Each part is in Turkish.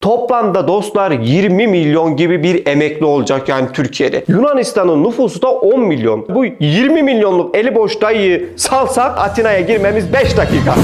Toplamda dostlar 20 milyon gibi bir emekli olacak yani Türkiye'de. Yunanistan'ın nüfusu da 10 milyon. Bu 20 milyonluk eli boş dayıyı salsak Atina'ya girmemiz 5 dakika.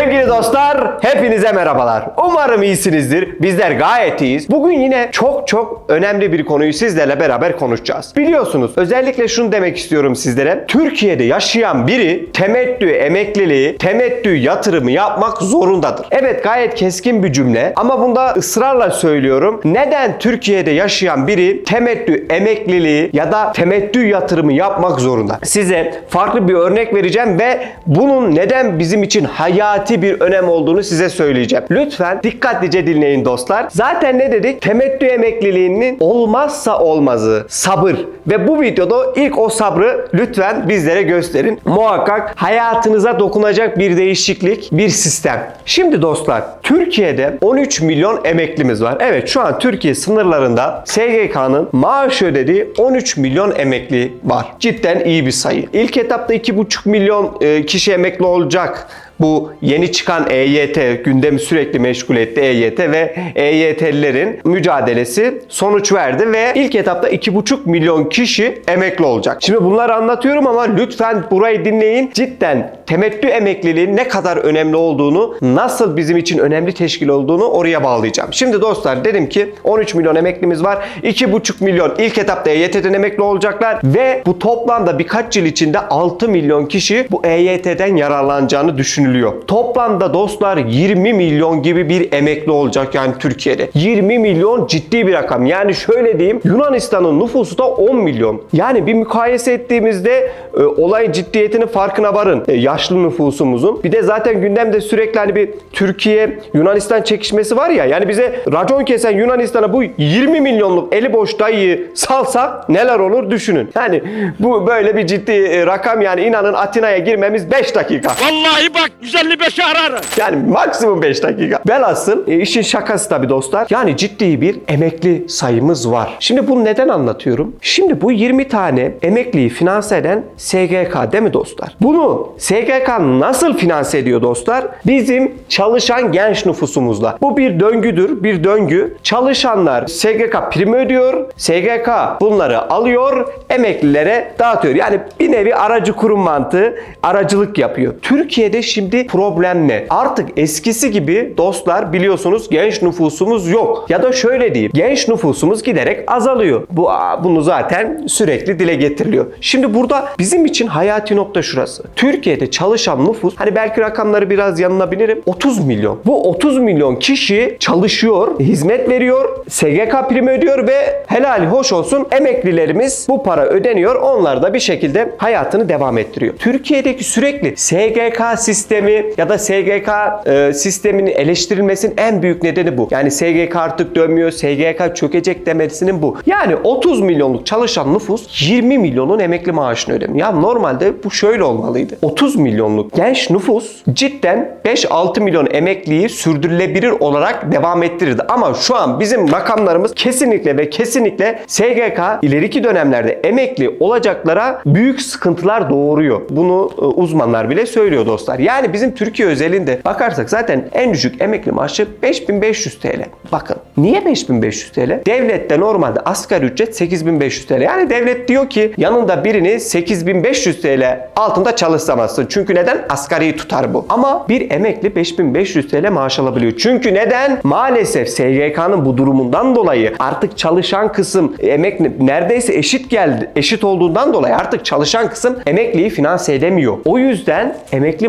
Sevgili dostlar, hepinize merhabalar. Umarım iyisinizdir. Bizler gayet iyiyiz. Bugün yine çok çok önemli bir konuyu sizlerle beraber konuşacağız. Biliyorsunuz, özellikle şunu demek istiyorum sizlere. Türkiye'de yaşayan biri temettü emekliliği, temettü yatırımı yapmak zorundadır. Evet gayet keskin bir cümle ama bunda ısrarla söylüyorum. Neden Türkiye'de yaşayan biri temettü emekliliği ya da temettü yatırımı yapmak zorunda? Size farklı bir örnek vereceğim ve bunun neden bizim için hayati bir önem olduğunu size söyleyeceğim. Lütfen dikkatlice dinleyin dostlar. Zaten ne dedik? Temettü emekliliğinin olmazsa olmazı sabır ve bu videoda ilk o sabrı lütfen bizlere gösterin. Muhakkak hayatınıza dokunacak bir değişiklik, bir sistem. Şimdi dostlar, Türkiye'de 13 milyon emeklimiz var. Evet şu an Türkiye sınırlarında SGK'nın maaş ödediği 13 milyon emekli var. Cidden iyi bir sayı. İlk etapta 2,5 milyon e, kişi emekli olacak. Bu yeni çıkan EYT gündemi sürekli meşgul etti EYT ve EYT'lilerin mücadelesi sonuç verdi ve ilk etapta 2,5 milyon kişi emekli olacak. Şimdi bunları anlatıyorum ama lütfen burayı dinleyin. Cidden temettü emekliliğin ne kadar önemli olduğunu, nasıl bizim için önemli teşkil olduğunu oraya bağlayacağım. Şimdi dostlar dedim ki 13 milyon emeklimiz var. 2,5 milyon ilk etapta EYT'den emekli olacaklar ve bu toplamda birkaç yıl içinde 6 milyon kişi bu EYT'den yararlanacağını düşünülüyor. Toplamda dostlar 20 milyon gibi bir emekli olacak yani Türkiye'de. 20 milyon ciddi bir rakam. Yani şöyle diyeyim Yunanistan'ın nüfusu da 10 milyon. Yani bir mukayese ettiğimizde e, olayın ciddiyetinin farkına varın. E, yaşlı nüfusumuzun. Bir de zaten gündemde sürekli hani bir Türkiye Yunanistan çekişmesi var ya. Yani bize racon kesen Yunanistan'a bu 20 milyonluk eli boş dayıyı salsak neler olur düşünün. Yani bu böyle bir ciddi e, rakam yani inanın Atina'ya girmemiz 5 dakika. Vallahi bak 155'i ararım. Yani maksimum 5 dakika. Velhasıl e, işin şakası tabii dostlar. Yani ciddi bir emekli sayımız var. Şimdi bunu neden anlatıyorum? Şimdi bu 20 tane emekliyi finanse eden SGK değil mi dostlar? Bunu SGK nasıl finanse ediyor dostlar? Bizim çalışan genç nüfusumuzla. Bu bir döngüdür, bir döngü. Çalışanlar SGK primi ödüyor. SGK bunları alıyor, emeklilere dağıtıyor. Yani bir nevi aracı kurum mantığı aracılık yapıyor. Türkiye'de şimdi problem ne? Artık eskisi gibi dostlar biliyorsunuz genç nüfusumuz yok. Ya da şöyle diyeyim. Genç nüfusumuz giderek azalıyor. Bu bunu zaten sürekli dile getiriliyor. Şimdi burada bizim için hayati nokta şurası. Türkiye'de çalışan nüfus hani belki rakamları biraz yanılabilirim. 30 milyon. Bu 30 milyon kişi çalışıyor, hizmet veriyor, SGK primi ödüyor ve helali hoş olsun emeklilerimiz bu para ödeniyor. Onlar da bir şekilde hayatını devam ettiriyor. Türkiye'deki sürekli SGK sistemi ya da SGK e, sisteminin eleştirilmesinin en büyük nedeni bu. Yani SGK artık dönmüyor, SGK çökecek demesinin bu. Yani 30 milyonluk çalışan nüfus 20 milyonun emekli maaşını ödemiyor. Ya normalde bu şöyle olmalıydı. 30 milyonluk genç nüfus cidden 5-6 milyon emekliyi sürdürülebilir olarak devam ettirirdi. Ama şu an bizim rakamlarımız kesinlikle ve kesinlikle SGK ileriki dönemlerde emekli olacaklara büyük sıkıntılar doğuruyor. Bunu e, uzmanlar bile söylüyor dostlar. Yani bizim Türkiye özelinde bakarsak zaten en düşük emekli maaşı 5500 TL. Bakın niye 5500 TL? Devlette normalde asgari ücret 8500 TL. Yani devlet diyor ki yanında birini 8500 TL altında çalışsamazsın. Çünkü neden? Asgari tutar bu. Ama bir emekli 5500 TL maaş alabiliyor. Çünkü neden? Maalesef SGK'nın bu durumundan dolayı artık çalışan kısım emek neredeyse eşit geldi. Eşit olduğundan dolayı artık çalışan kısım emekliyi finanse edemiyor. O yüzden emekli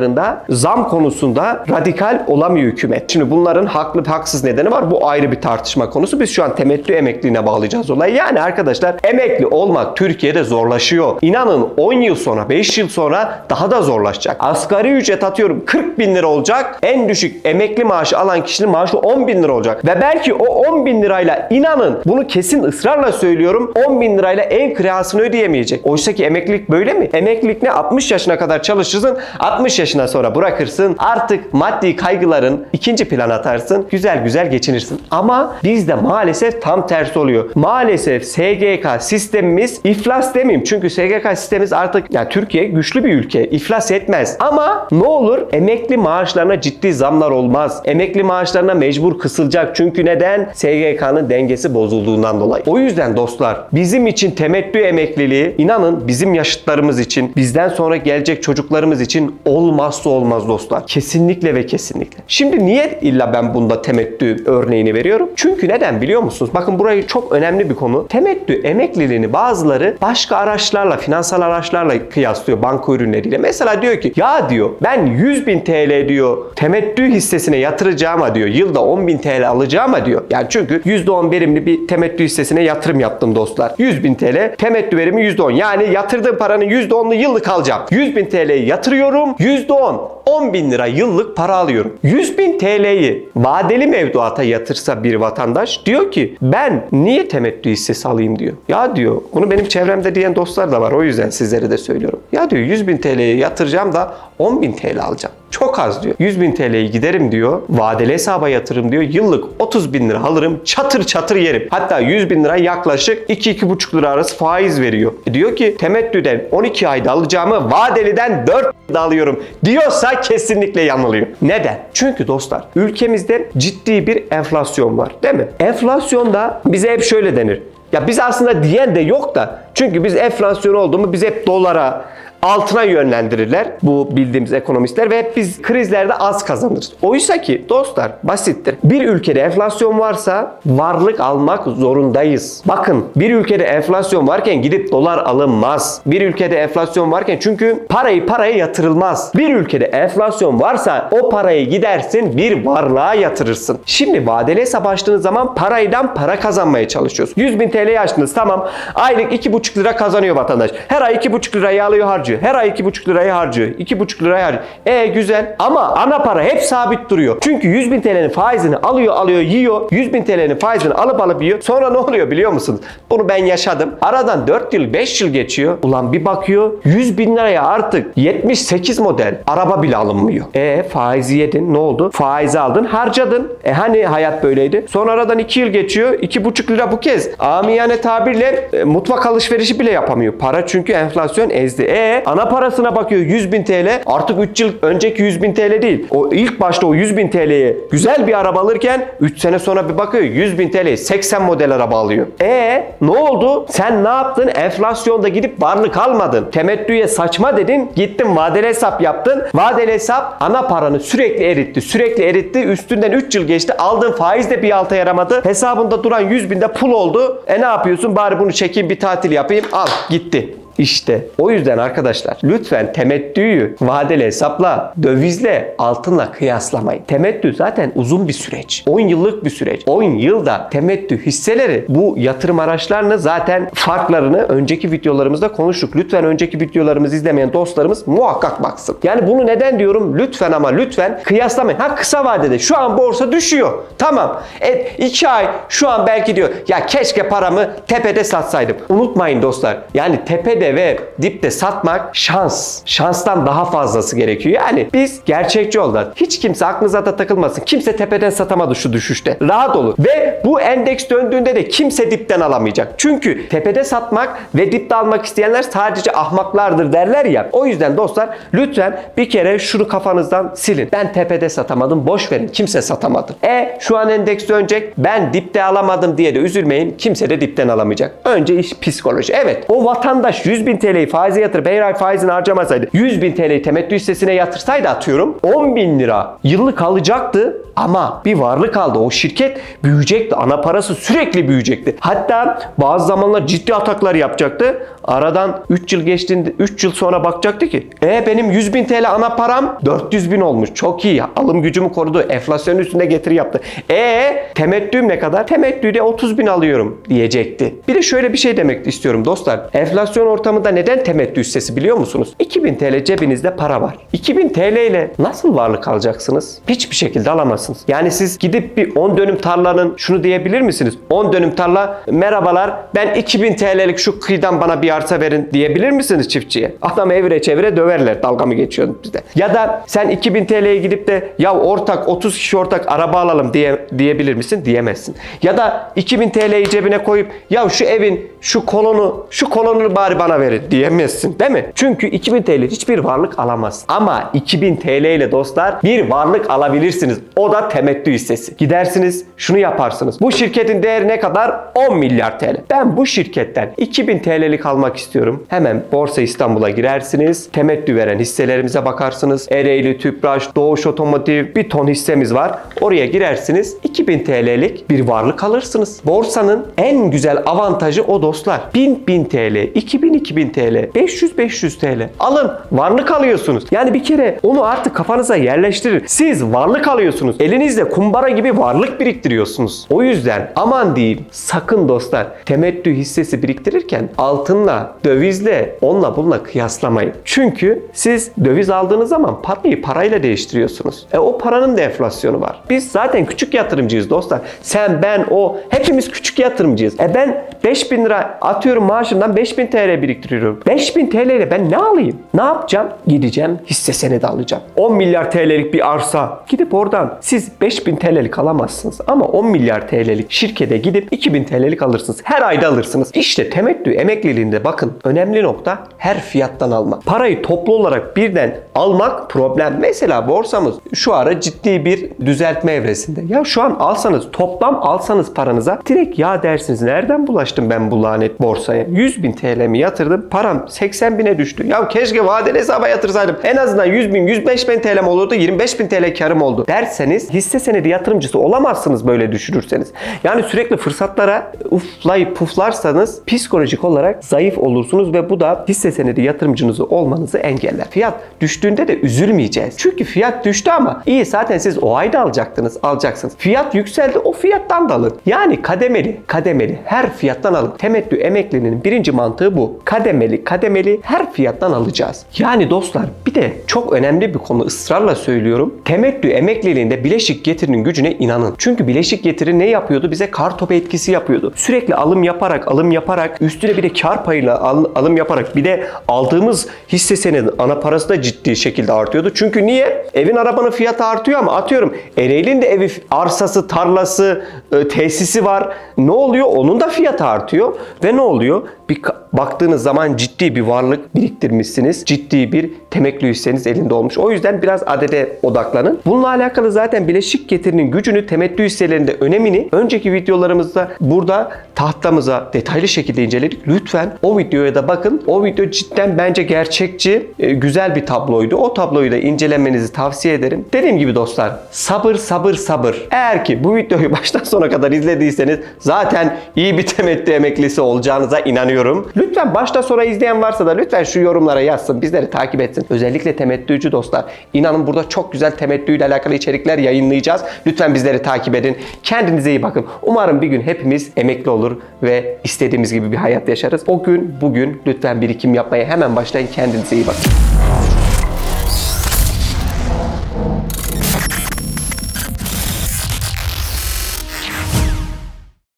maaşlarında zam konusunda radikal olamıyor hükümet. Şimdi bunların haklı haksız nedeni var. Bu ayrı bir tartışma konusu. Biz şu an temettü emekliliğine bağlayacağız olayı. Yani arkadaşlar emekli olmak Türkiye'de zorlaşıyor. İnanın 10 yıl sonra 5 yıl sonra daha da zorlaşacak. Asgari ücret atıyorum 40 bin lira olacak. En düşük emekli maaşı alan kişinin maaşı 10 bin lira olacak. Ve belki o 10 bin lirayla inanın bunu kesin ısrarla söylüyorum 10 bin lirayla ev kirasını ödeyemeyecek. Oysa ki emeklilik böyle mi? Emeklilik ne? 60 yaşına kadar çalışırsın 60 yaşına sonra bırakırsın. Artık maddi kaygıların ikinci plan atarsın. Güzel güzel geçinirsin. Ama bizde maalesef tam tersi oluyor. Maalesef SGK sistemimiz iflas demeyeyim. Çünkü SGK sistemimiz artık yani Türkiye güçlü bir ülke. iflas etmez. Ama ne olur? Emekli maaşlarına ciddi zamlar olmaz. Emekli maaşlarına mecbur kısılacak. Çünkü neden? SGK'nın dengesi bozulduğundan dolayı. O yüzden dostlar bizim için temettü emekliliği inanın bizim yaşıtlarımız için bizden sonra gelecek çocuklarımız için olmazsa olmaz dostlar. Kesinlikle ve kesinlikle. Şimdi niye illa ben bunda temettü örneğini veriyorum? Çünkü neden biliyor musunuz? Bakın burayı çok önemli bir konu. Temettü emekliliğini bazıları başka araçlarla, finansal araçlarla kıyaslıyor banka ürünleriyle. Mesela diyor ki ya diyor ben 100 bin TL diyor temettü hissesine yatıracağıma diyor yılda 10 bin TL alacağıma diyor. Yani çünkü %10 verimli bir temettü hissesine yatırım yaptım dostlar. 100 bin TL temettü verimi %10. Yani yatırdığım paranın %10'unu yıllık alacağım. 100 bin TL'yi yatırıyorum %10. 10 bin lira yıllık para alıyorum. 100 bin TL'yi vadeli mevduata yatırsa bir vatandaş diyor ki ben niye temettü hissesi alayım diyor. Ya diyor bunu benim çevremde diyen dostlar da var o yüzden sizlere de söylüyorum. Ya diyor 100 bin TL'ye yatıracağım da 10 bin TL alacağım. Çok az diyor. 100 bin TL'yi giderim diyor. Vadeli hesaba yatırım diyor. Yıllık 30 bin lira alırım. Çatır çatır yerim. Hatta 100 bin lira yaklaşık 2-2,5 lira arası faiz veriyor. E diyor ki temettüden 12 ayda alacağımı vadeliden 4 ayda alıyorum diyorsa kesinlikle yanılıyor. Neden? Çünkü dostlar ülkemizde ciddi bir enflasyon var değil mi? Enflasyonda bize hep şöyle denir. Ya biz aslında diyen de yok da çünkü biz enflasyon oldu mu biz hep dolara, altına yönlendirirler bu bildiğimiz ekonomistler ve biz krizlerde az kazanırız. Oysa ki dostlar basittir. Bir ülkede enflasyon varsa varlık almak zorundayız. Bakın bir ülkede enflasyon varken gidip dolar alınmaz. Bir ülkede enflasyon varken çünkü parayı paraya yatırılmaz. Bir ülkede enflasyon varsa o parayı gidersin bir varlığa yatırırsın. Şimdi vadeli hesap açtığınız zaman paraydan para kazanmaya çalışıyoruz. 100 bin TL'yi açtınız tamam. Aylık 2,5 lira kazanıyor vatandaş. Her ay 2,5 lirayı alıyor harcıyor. Her ay 2,5 lirayı harcıyor. 2,5 lirayı harcıyor. E güzel ama ana para hep sabit duruyor. Çünkü 100 bin TL'nin faizini alıyor alıyor yiyor. 100 bin TL'nin faizini alıp alıp yiyor. Sonra ne oluyor biliyor musunuz? Bunu ben yaşadım. Aradan 4 yıl 5 yıl geçiyor. Ulan bir bakıyor 100 bin liraya artık 78 model araba bile alınmıyor. E faizi yedin ne oldu? Faizi aldın harcadın. E hani hayat böyleydi? Sonra aradan 2 yıl geçiyor. 2,5 lira bu kez. Amiyane tabirle e, mutfak alışverişi bile yapamıyor. Para çünkü enflasyon ezdi. E ana parasına bakıyor 100 bin TL. Artık 3 yıl önceki 100 bin TL değil. O ilk başta o 100 bin TL'ye güzel bir araba alırken 3 sene sonra bir bakıyor 100 bin TL'ye 80 model araba alıyor. E ne oldu? Sen ne yaptın? Enflasyonda gidip varlık almadın. Temettüye saçma dedin. Gittin vadeli hesap yaptın. Vadeli hesap ana paranı sürekli eritti. Sürekli eritti. Üstünden 3 yıl geçti. Aldığın faiz de bir alta yaramadı. Hesabında duran 100 binde pul oldu. E ne yapıyorsun? Bari bunu çekeyim bir tatil yapayım. Al gitti. İşte o yüzden arkadaşlar lütfen temettüyü vadeli hesapla, dövizle, altınla kıyaslamayın. Temettü zaten uzun bir süreç. 10 yıllık bir süreç. 10 yılda temettü hisseleri bu yatırım araçlarını zaten farklarını önceki videolarımızda konuştuk. Lütfen önceki videolarımızı izlemeyen dostlarımız muhakkak baksın. Yani bunu neden diyorum? Lütfen ama lütfen kıyaslamayın. Ha kısa vadede şu an borsa düşüyor. Tamam. E 2 ay şu an belki diyor ya keşke paramı tepede satsaydım. Unutmayın dostlar. Yani tepede ve dipte satmak şans. Şanstan daha fazlası gerekiyor. Yani biz gerçekçi olalım. Hiç kimse aklınıza da takılmasın. Kimse tepeden satamadı şu düşüşte. Rahat olun. Ve bu endeks döndüğünde de kimse dipten alamayacak. Çünkü tepede satmak ve dipte almak isteyenler sadece ahmaklardır derler ya. O yüzden dostlar lütfen bir kere şunu kafanızdan silin. Ben tepede satamadım. Boş verin. Kimse satamadı. E şu an endeks dönecek. Ben dipte alamadım diye de üzülmeyin. Kimse de dipten alamayacak. Önce iş psikoloji. Evet o vatandaş 100 bin TL'yi faize yatırıp her ay faizini harcamasaydı 100 bin TL'yi temettü hissesine yatırsaydı atıyorum 10 bin lira yıllık alacaktı ama bir varlık aldı. O şirket büyüyecekti. Ana parası sürekli büyüyecekti. Hatta bazı zamanlar ciddi ataklar yapacaktı. Aradan 3 yıl geçtiğinde 3 yıl sonra bakacaktı ki e benim 100 bin TL ana param 400 bin olmuş. Çok iyi. Alım gücümü korudu. Enflasyonun üstünde getiri yaptı. E temettüm ne kadar? Temettüde 30 bin alıyorum diyecekti. Bir de şöyle bir şey demek istiyorum dostlar. Enflasyon ortamında neden temettü hissesi biliyor musunuz? 2000 TL cebinizde para var. 2000 TL ile nasıl varlık alacaksınız? Hiçbir şekilde alamazsınız. Yani siz gidip bir 10 dönüm tarlanın şunu diyebilir misiniz? 10 dönüm tarla merhabalar ben 2000 TL'lik şu kıyıdan bana bir arsa verin diyebilir misiniz çiftçiye? Adam evire çevire döverler dalga mı geçiyorsun bizde? Ya da sen 2000 TL'ye gidip de ya ortak 30 kişi ortak araba alalım diye diyebilir misin? Diyemezsin. Ya da 2000 TL'yi cebine koyup ya şu evin şu kolonu şu kolonu bari bana bana verin diyemezsin değil mi? Çünkü 2000 TL hiçbir varlık alamaz. Ama 2000 TL ile dostlar bir varlık alabilirsiniz. O da temettü hissesi. Gidersiniz şunu yaparsınız. Bu şirketin değeri ne kadar? 10 milyar TL. Ben bu şirketten 2000 TL'lik almak istiyorum. Hemen Borsa İstanbul'a girersiniz. Temettü veren hisselerimize bakarsınız. Ereğli, Tüpraş, Doğuş Otomotiv bir ton hissemiz var. Oraya girersiniz. 2000 TL'lik bir varlık alırsınız. Borsanın en güzel avantajı o dostlar. 1000 1000 TL, 2000 2000 TL, 500 500 TL. Alın varlık alıyorsunuz. Yani bir kere onu artık kafanıza yerleştirin. Siz varlık alıyorsunuz. Elinizde kumbara gibi varlık biriktiriyorsunuz. O yüzden aman diyeyim sakın dostlar temettü hissesi biriktirirken altınla, dövizle, onunla bununla kıyaslamayın. Çünkü siz döviz aldığınız zaman parayı parayla değiştiriyorsunuz. E o paranın da enflasyonu var. Biz zaten küçük yatırımcıyız dostlar. Sen, ben, o hepimiz küçük yatırımcıyız. E ben 5000 lira atıyorum maaşımdan 5000 TL biriktiriyorum. 5000 TL ile ben ne alayım? Ne yapacağım? Gideceğim hisse senedi alacağım. 10 milyar TL'lik bir arsa. Gidip oradan siz 5000 TL'lik alamazsınız. Ama 10 milyar TL'lik şirkete gidip 2000 TL'lik alırsınız. Her ayda alırsınız. İşte temettü emekliliğinde bakın önemli nokta her fiyattan almak. Parayı toplu olarak birden almak problem. Mesela borsamız şu ara ciddi bir düzeltme evresinde. Ya şu an alsanız toplam alsanız paranıza direkt ya dersiniz nereden bulaştım ben bu lanet borsaya? 100 bin TL mi yatırdım? Param 80 bine düştü. Ya keşke vadeli hesaba yatırsaydım. En azından 100 bin, 105 bin TL'm olurdu. 25 bin TL karım oldu. Derseniz hisse senedi yatırımcısı olamazsınız böyle düşürürseniz. Yani sürekli fırsatlara uflayıp puflarsanız psikolojik olarak zayıf olursunuz ve bu da hisse senedi yatırımcınızı olmanızı engeller. Fiyat düştüğünde de üzülmeyeceğiz. Çünkü fiyat düştü ama iyi zaten siz o ayda alacaktınız, alacaksınız. Fiyat yükseldi o fiyattan da alın. Yani kademeli, kademeli her fiyattan alın. Temettü emeklinin birinci mantığı bu. Kademeli, kademeli her fiyattan alacağız. Yani dostlar bir de çok önemli bir konu ısrarla söylüyorum. Temettü emekliliğinde bileşik getirinin gücüne inanın. Çünkü bileşik getiri ne yapıyordu? Bize kar topu etkisi yapıyordu. Sürekli alım yaparak, alım yaparak, üstüne bir de kar payıyla al- alım yaparak bir de aldığımız hisse senedi ana parası da ciddi şekilde artıyordu. Çünkü niye? Evin arabanın fiyatı artıyor ama atıyorum Ereğli'nin de evi arsası, tarlası, e, tesisi var. Ne oluyor? Onun da fiyatı artıyor ve ne oluyor? Bir baktığınız zaman ciddi bir varlık biriktirmişsiniz. Ciddi bir temettü hisseniz elinde olmuş. O yüzden biraz adede odaklanın. Bununla alakalı zaten bileşik getirinin gücünü, temettü hisselerinde önemini önceki videolarımızda burada tahtamıza detaylı şekilde inceledik. Lütfen o videoya da bakın. O video cidden bence gerçekçi, e, güzel bir tabloydu. O tabloyu da incelemenizi tavsiye ederim. Dediğim gibi dostlar sabır sabır sabır. Eğer ki bu videoyu baştan sona kadar izlediyseniz zaten iyi bir temettü emeklisi olacağınıza inanıyorum. Lütfen başta sonra izleyen varsa da lütfen şu yorumlara yazsın. Bizleri takip etsin. Özellikle temettücü dostlar. İnanın burada çok güzel temettüyle alakalı içerikler yayınlayacağız. Lütfen bizleri takip edin. Kendinize iyi bakın. Umarım bir gün hepimiz emekli olur ve istediğimiz gibi bir hayat yaşarız. O gün bugün lütfen birikim yapmaya hemen başlayın. Kendinize iyi bakın.